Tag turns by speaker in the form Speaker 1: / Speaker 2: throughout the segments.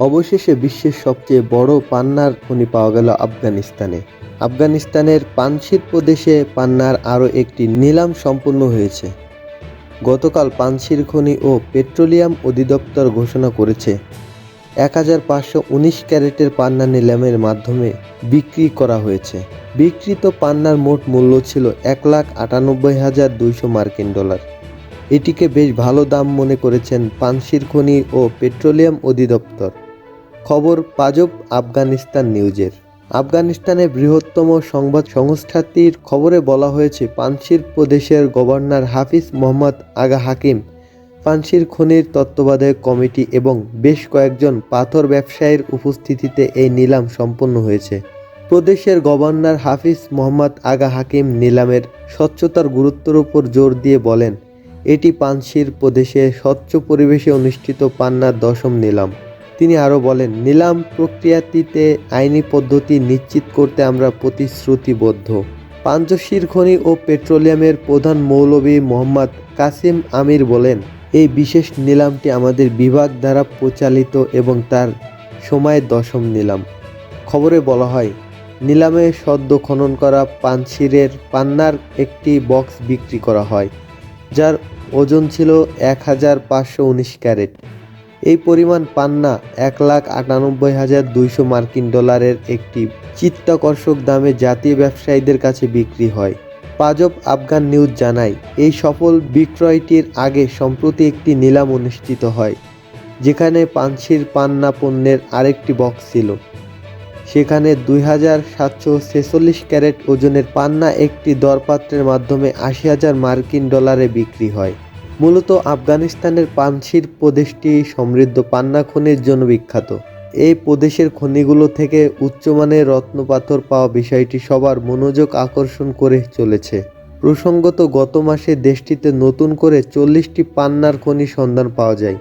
Speaker 1: অবশেষে বিশ্বের সবচেয়ে বড় পান্নার খনি পাওয়া গেল আফগানিস্তানে। আফগানিস্তানের পানশির প্রদেশে পান্নার আরও একটি নিলাম সম্পূর্ণ হয়েছে। গতকাল পানশির খনি ও পেট্রোলিয়াম অধিদপ্তর ঘোষণা করেছে, এক হাজার পাঁচশো উনিশ ক্যারেটের পান্না নিলামের মাধ্যমে বিক্রি করা হয়েছে। বিক্রিত পান্নার মোট মূল্য ছিল এক লাখ আটানব্বই হাজার দুইশো মার্কিন ডলার। এটিকে বেশ ভালো দাম মনে করেছেন পানশির খনি ও পেট্রোলিয়াম অধিদপ্তর। খবর পাজব আফগানিস্তান নিউজের। আফগানিস্তানের বৃহত্তম সংবাদ সংস্থাটির খবরে বলা হয়েছে পানশির প্রদেশের গভর্নর হাফিজ মোহাম্মদ আগা হাকিম পানশির খনির তত্ত্বাবধায়ক কমিটি এবং বেশ কয়েকজন পাথর ব্যবসায়ীর উপস্থিতিতে এই নিলাম সম্পন্ন হয়েছে। প্রদেশের গভর্নর হাফিজ মোহাম্মদ আগা হাকিম নিলামের স্বচ্ছতার গুরুত্বের উপর জোর দিয়ে বলেন, এটি পানশির প্রদেশে স্বচ্ছ পরিবেশে অনুষ্ঠিত পান্নার দশম নিলাম। তিনি আরও বলেন, নিলাম প্রক্রিয়াটিতে আইনি পদ্ধতি নিশ্চিত করতে আমরা প্রতিশ্রুতিবদ্ধ। পাঞ্চশির খনি ও পেট্রোলিয়ামের প্রধান মৌলভী মোহাম্মদ কাসিম আমির বলেন, এই বিশেষ নিলামটি আমাদের বিভাগ দ্বারা প্রচালিত এবং তার সময় দশম নিলাম। খবরে বলা হয়, নিলামে সদ্য খনন করা পানশিরের পান্নার একটি বক্স বিক্রি করা হয়, যার ওজন ছিল এক হাজার পাঁচশো উনিশ ক্যারেট। এই পরিমাণ পান্না এক লাখ আটানব্বই হাজার দুইশো মার্কিন ডলারের একটি চিত্তাকর্ষক দামে জাতীয় ব্যবসায়ীদের কাছে বিক্রি হয়। পাজব আফগান নিউজ জানায়, এই সফল বিক্রয়টির আগে সম্প্রতি একটি নিলাম অনুষ্ঠিত হয়, যেখানে পানশির পান্না পণ্যের আরেকটি বক্স ছিল। সেখানে দুই হাজার সাতশো ছেচল্লিশ ক্যারেট ওজনের পান্না একটি দরপাত্রের মাধ্যমে আশি হাজার মার্কিন ডলারে বিক্রি হয়। মূলত আফগানিস্তানের পানশির প্রদেশটি সমৃদ্ধ পান্না খনির জন্য বিখ্যাত। এই প্রদেশের খনিগুলো থেকে উচ্চমানের রত্নপাথর পাওয়া বিষয়টি সবার মনোযোগ আকর্ষণ করে চলেছে। প্রসঙ্গত, গত মাসে দেশটিতে নতুন করে চল্লিশটি পান্নার খনি সন্ধান পাওয়া যায়।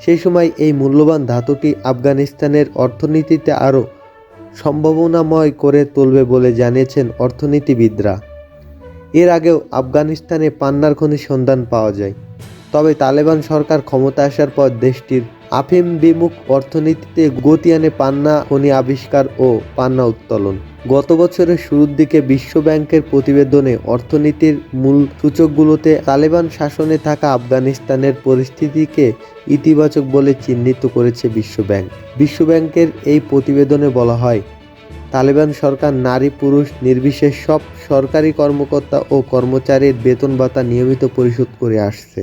Speaker 1: সেই সময় এই মূল্যবান ধাতুটি আফগানিস্তানের অর্থনীতিতে আরও সম্ভাবনাময় করে তুলবে বলে জানিয়েছেন অর্থনীতিবিদরা। এর আগেও আফগানিস্তানে পান্নার খনির সন্ধান পাওয়া যায়। তবে তালেবান সরকার ক্ষমতা আসার পর দেশটির আফিম বিমুখ অর্থনীতিতে গতি আনে পান্না খনি আবিষ্কার ও পান্না উত্তোলন। গত বছরের শুরুর দিকে বিশ্ব ব্যাংকের প্রতিবেদনে অর্থনীতির মূল সূচকগুলোতে তালেবান শাসনে থাকা আফগানিস্তানের পরিস্থিতিকে ইতিবাচক বলে চিহ্নিত করেছে বিশ্বব্যাংক বিশ্বব্যাংকের এই প্রতিবেদনে বলা হয় তালেবান সরকার নারী, পুরুষ, নির্বিশেষ সব সরকারি কর্মকর্তা ও কর্মচারীর বেতন ভাতা নিয়মিত পরিশোধ করে আসছে।